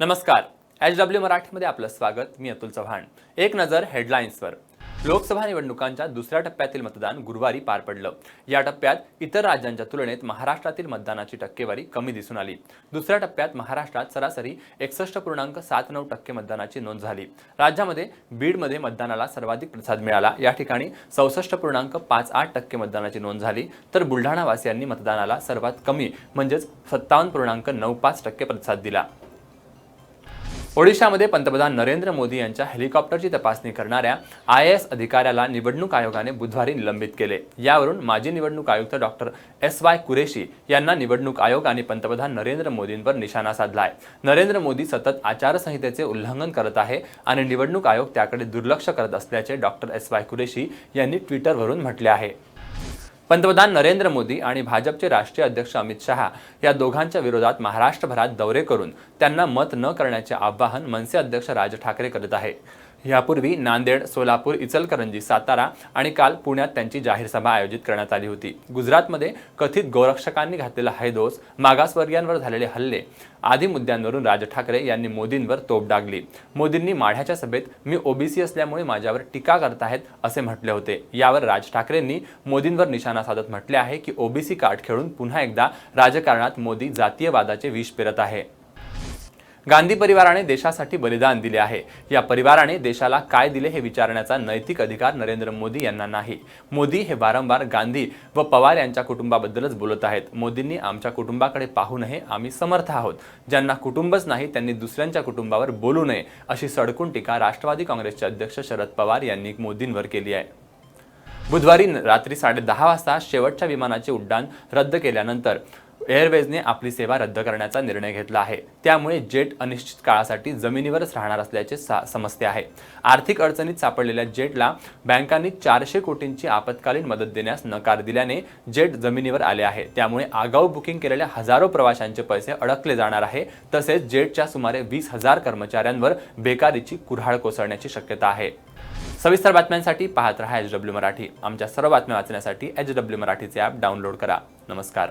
नमस्कार. H W मराठीमध्ये आपलं स्वागत. मी अतुल चव्हाण. एक नजर हेडलाईन्सवर लोकसभा निवडणुकांच्या दुसऱ्या टप्प्यातील मतदान गुरुवारी पार पडलं. या टप्प्यात इतर राज्यांच्या तुलनेत महाराष्ट्रातील मतदानाची टक्केवारी कमी दिसून आली. दुसऱ्या टप्प्यात महाराष्ट्रात सरासरी एकसष्ट पूर्णांक सात नऊ टक्के मतदानाची नोंद झाली. राज्यामध्ये बीडमध्ये मतदानाला सर्वाधिक प्रतिसाद मिळाला. या ठिकाणी चौसष्ट पूर्णांक पाच आठ टक्के मतदानाची नोंद झाली. तर बुलढाणावासियांनी मतदानाला सर्वात कमी म्हणजेच सत्तावन्न पूर्णांक नऊ पाच टक्के प्रतिसाद दिला. ओडिशामध्ये पंतप्रधान नरेंद्र मोदी यांच्या हेलिकॉप्टरची तपासणी करणाऱ्या आय एस अधिकाऱ्याला निवडणूक आयोगाने बुधवारी निलंबित केले. यावरून माजी निवडणूक आयुक्त डॉक्टर एस वाय कुरेशी यांना निवडणूक आयोग आणि पंतप्रधान नरेंद्र मोदींवर निशाणा साधलाय. नरेंद्र मोदी सतत आचारसंहितेचे उल्लंघन करत आहे आणि निवडणूक आयोग त्याकडे दुर्लक्ष करत असल्याचे डॉक्टर एस वाय कुरेशी यांनी ट्विटरवरून म्हटले आहे. पंतप्रधान नरेंद्र मोदी आणि भाजपचे राष्ट्रीय अध्यक्ष अमित शहा या दोघांच्या विरोधात महाराष्ट्रभरात दौरे करून त्यांना मत न करण्याचे आवाहन मनसे अध्यक्ष राज ठाकरे करत आहे यापूर्वी नांदेड सोलापूर इचलकरंजी सातारा आणि काल पुण्यात त्यांची जाहीर सभा आयोजित करण्यात आली होती. गुजरातमध्ये कथित गोरक्षकांनी घातलेला हैदोस मागासवर्गीयांवर झालेले हल्ले आदी मुद्द्यांवरून राज ठाकरे यांनी मोदींवर तोप डागली. मोदींनी माढ्याच्या सभेत मी ओबीसी असल्यामुळे माझ्यावर टीका करताहेत असे म्हटले होते. यावर राज ठाकरेंनी मोदींवर निशाणा साधत म्हटले आहे की ओबीसी कार्ड खेळून पुन्हा एकदा राजकारणात मोदी जातीयवादाचे विष पेरत आहे. गांधी परिवाराने देशासाठी बलिदान दिले आहे. या परिवाराने देशाला काय दिले हे विचारण्याचा नैतिक अधिकार नरेंद्र मोदी यांना नाही. मोदी हे वारंवार गांधी व पवार यांच्या कुटुंबाबद्दलच बोलत आहेत. मोदींनी आमच्या कुटुंबाकडे पाहू नये आम्ही समर्थ आहोत. ज्यांना कुटुंबच नाही त्यांनी दुसऱ्यांच्या कुटुंबावर बोलू नये अशी सडकून टीका राष्ट्रवादी काँग्रेसचे अध्यक्ष शरद पवार यांनी मोदींवर केली आहे. बुधवारी रात्री साडे दहा वाजता शेवटच्या विमानाचे उड्डाण रद्द केल्यानंतर एअरवेजने आपली सेवा रद्द करण्याचा निर्णय घेतला आहे. त्यामुळे जेट अनिश्चित काळासाठी जमिनीवरच राहणार असल्याचे सा समजते आहे. आर्थिक अडचणीत सापडलेल्या जेटला बँकांनी चारशे कोटींची आपत्कालीन मदत देण्यास नकार दिल्याने जेट जमिनीवर आले आहे. त्यामुळे आगाऊ बुकिंग केलेल्या हजारो प्रवाशांचे पैसे अडकले जाणार आहे. तसेच जेटच्या सुमारे वीस हजार कर्मचाऱ्यांवर बेकारीची कुऱ्हाड कोसळण्याची शक्यता आहे. सविस्तर बातम्यांसाठी पाहत रहा एच डब्ल्यू मराठी. आमच्या सर्व बातम्या वाचण्यासाठी एच डब्ल्यू मराठीचे ॲप डाउनलोड करा. नमस्कार.